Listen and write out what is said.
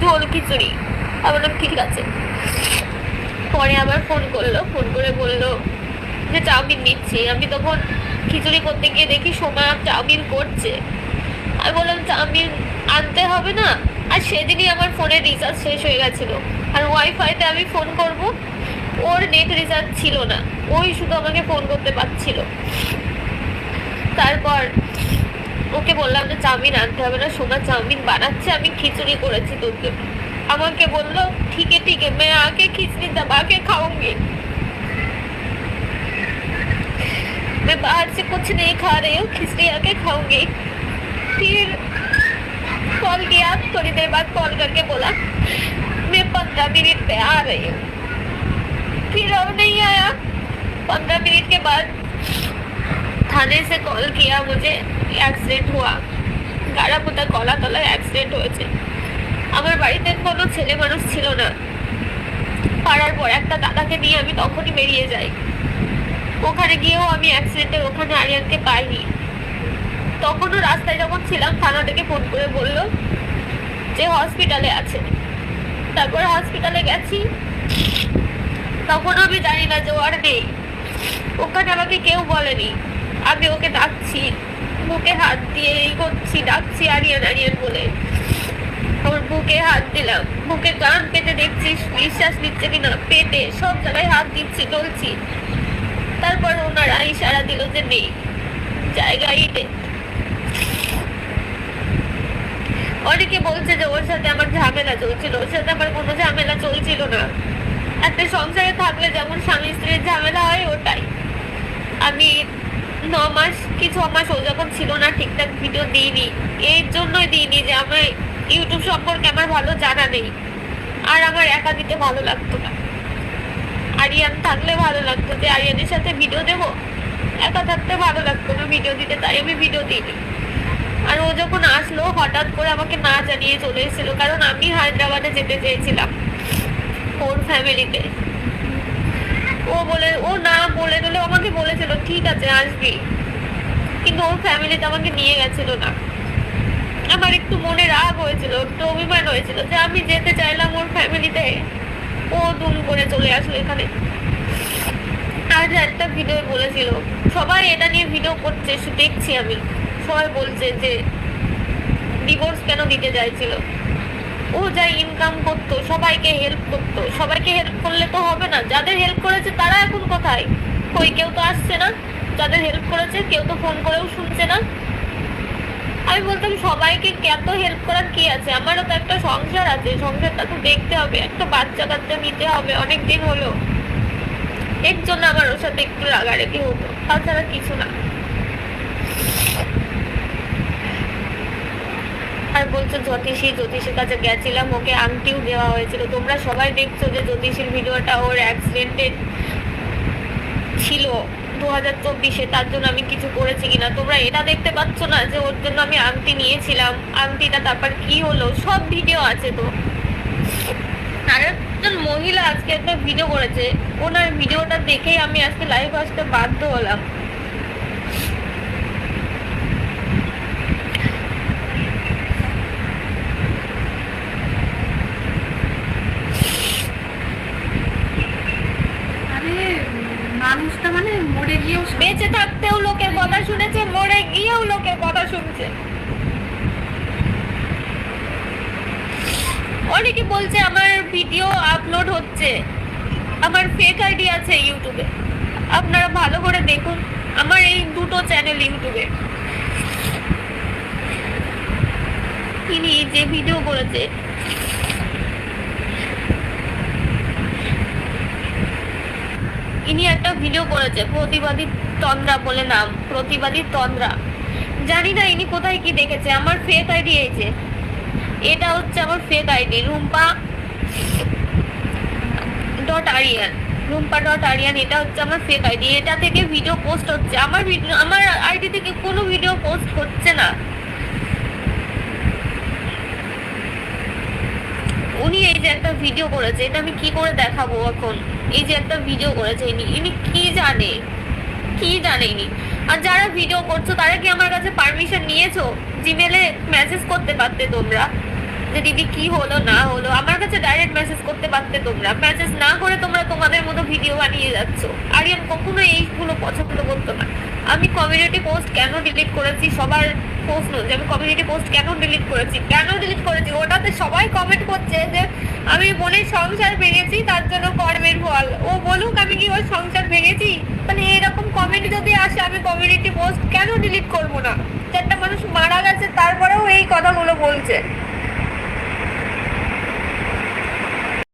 ঝোল খিচুড়ি। আমি বললাম ঠিক আছে। পরে আবার ফোন করল ফোন করে বলল যে চাউমিন নিচ্ছি। আমি তখন খিচুড়ি করতে গিয়ে দেখি সোমা চাউমিন করছে। আমি বললাম, চাউমিন আনতে হবে না? আর সেদিনই আমার ফোনের রিচার্জ শেষ হয়ে গেছিল। আর ওয়াইফাইতে আমি ফোন করব। ওর নেট রিচার্জ ছিল না। ওই শুধু আমাকে ফোন করতে পারছিল। তারপর ওকে বললাম যে চাউমিন আনতে হবে না সোনা চাউমিন বানাচ্ছে আমি খিচুড়ি করেছি তোর জন্য আমাকে বললো ঠিক है ठीक है मैं आके खिचड़ी दबा के खाऊंगी मैं बाहर से कुछ नहीं खा रही हूँ खिचड़ी आके खाऊंगी फिर कॉल किया थोड़ी देर बाद कॉल करके बोला मैं पंद्रह मिनट पे आ रही हूँ फिर अब नहीं आया पंद्रह मिनट के बाद थाने से कॉल किया मुझे অ্যাক্সিডেন্ট হওয়া। গাড়াপোতা কলাতলায় অ্যাক্সিডেন্ট হয়েছে। আমার বাড়িতে কোনো ছেলে মানুষ ছিল না। পাড়ার পর একটা দাদাকে নিয়ে আমি তখনই বেরিয়ে যাই। ওখানে গিয়েও আমি অ্যাক্সিডেন্টের ওখানে আরিয়ানকে পাইনি। তখনও রাস্তায় যখন ছিলাম, থানা থেকে ফোন করে বলল যে হসপিটালে আছে। তারপর হসপিটালে গেছি। তখন আমি জানি না যে ও আর নেই। ওখানে আমাকে কেউ বলেনি। আমি ওকে ডাকছি। বুকে হাত দিয়ে এই করছি, ডাকছি আরিয়ান আরিয়ান বলে। ওর বুকে হাত দিলাম। বুকে কান পেতে দেখছি, নিঃশ্বাস নিচ্ছে কিনা, পেটে সব জায়গায় হাত দিচ্ছি ডলছি তারপর ওনারা ইশারা দিল যে, নেই, জায়গায় অনেকে বলছে যে, ওর সাথে আমার ঝামেলা চলছিল, ওর সাথে আমার কোনো ঝামেলা চলছিল না। একটা সংসারে থাকলে যেমন স্বামী স্ত্রীর ঝামেলা হয়, ওটাই। আমি ন মাস কি ছ মাস ও যখন ছিল না, ঠিকঠাক ভিডিও দিইনি। এর জন্যই দিইনি যে আমার ইউটিউব সম্পর্কে আমার ভালো জানা নেই। আর আমার একা দিতে ভালো লাগতো না। আরিয়ান থাকলে ভালো লাগতো যে আরিয়ানের সাথে ভিডিও দেবো। একা থাকতে ভালো লাগতো না ভিডিও দিতে, তাই আমি ভিডিও দিইনি। আর ও যখন আসলো, হঠাৎ করে আমাকে না জানিয়ে চলে এসেছিল, কারণ আমি হায়দ্রাবাদে যেতে চেয়েছিলাম। ওর ফ্যামিলিতে ও বলে, ও না বলে দিলে আমাকে বলেছিল, ঠিক আছে, আসবি। কিন্তু ওর ফ্যামিলিতে আমাকে নিয়ে গেছিল না। আমার একটু মনে রাগ হয়েছিল, একটু অভিমান হয়েছিল যে আমি যেতে চাইলাম ওর ফ্যামিলিতে ও দুম করে চলে আসলো এখানে। আজ একটা ভিডিও বলেছিল, সবাই এটা নিয়ে ভিডিও করছে দেখছি আমি। সবাই বলছে যে ডিভোর্স কেন দিতে চাইছিল? ও যা ইনকাম করতো, সবাইকে হেল্প করতো, সবাইকে হেল্প করলে তো হবে না। যাদের হেল্প করেছে তারা এখন কোথায়? কই, কেউ তো আসছে না। যাদের হেল্প করেছে কেউ তো ফোন করেও শুনছে না। আমি বলতাম, সবাইকে কত হেল্প করার কি আছে? আমারও তো একটা সংসার আছে, সংসারটা তো দেখতে হবে, একটা বাচ্চা কাচ্চা নিতে হবে অনেক দিন হলো। এর জন্য আমার ওর সাথে একটু রাগারাগি হতো, তাছাড়া কিছু না। আর বলছো জ্যোতিষী, জ্যোতিষীর কাছে গেছিলাম, ওকে আংটিও দেওয়া হয়েছিল। তোমরা সবাই দেখছ যে জ্যোতিষীর ভিডিওটা ওর অ্যাক্সিডেন্টের ছিল দু হাজার চব্বিশে, তার জন্য আমি কিছু করেছি কিনা। তোমরা এটা দেখতে পাচ্ছ না যে ওর জন্য আমি আংটি নিয়েছিলাম। আংটিটা তারপর কি হলো? সব ভিডিও আছে তো। আর একজন মহিলা আজকে একটা ভিডিও করেছে। ওনার ভিডিওটা দেখেই আমি আজকে লাইভ আসতে বাধ্য হলাম আরে মানুষটা মানে মরে গিয়েও বেঁচে থাকতেও লোকের কথা শুনেছে, মরে গিয়েও লোকের কথা শুনছে। অনেকে বলছে আমার ভিডিও আপলোড হচ্ছে, আমার ফেক আইডি আছে ইউটিউবে আপনারা ভালো করে দেখুন আমার এই দুটো চ্যানেল ইউটিউবে তিনি যে ভিডিও করেছে ইনি একটা ভিডিও করেছে, প্রতিবাদী তন্দ্রা বলে নাম, প্রতিবাদী তন্দ্রা। জানি না ইনি কোথায় কি দেখেছে, আমার ফেক আইডি যে। এটা হচ্ছে আমার fake ID Rumpa dot Aryan Rumpa dot Aryan এটা হচ্ছে আমার ফেক আইডি এটা থেকে ভিডিও পোস্ট হচ্ছে। আমার ভিডিও আমার আইডি থেকে কোনো ভিডিও পোস্ট হচ্ছে না। উনি এই যে একটা ভিডিও করেছে, এটা আমি কি করে দেখাবো এখন? এই যে একটা ভিডিও করেছে ইনি ইনি কি জানে? কি জানে ইনি? আর যারা ভিডিও করছ, তারা কি আমার কাছে পারমিশন নিয়েছো? জিমেলে মেসেজ করতে পারতে তোমরা? যে দিদি কি হলো, না হলো? আমার কাছে ডাইরেক্ট মেসেজ করতে পারতে তোমরা? মেসেজ না করে তোমরা তোমাদের মতো ভিডিও বানিয়ে যাচ্ছ। আরিয়ান কখনো এইগুলো পছন্দ করতো না। আমি কমিউনিটি পোস্ট কেন ডিলিট করেছি? সবার প্রশ্ন যে আমি কমিউনিটি পোস্ট কেন ডিলিট করেছি, কেন ডিলিট করেছি, ওটাতে সবাই কমেন্ট করছে যে আমি বোনের সংসার ভেঙেছি, তার জন্য কর্মের ফল। ও বলুক আমি কি ওই সংসার ভেঙেছি? মানে এরকম কমেন্ট যদি আসে, আমি কমিউনিটি পোস্ট কেন ডিলিট করব না? চারটা মানুষ মারা গেছে, তারপরেও এই কথাগুলো বলছে।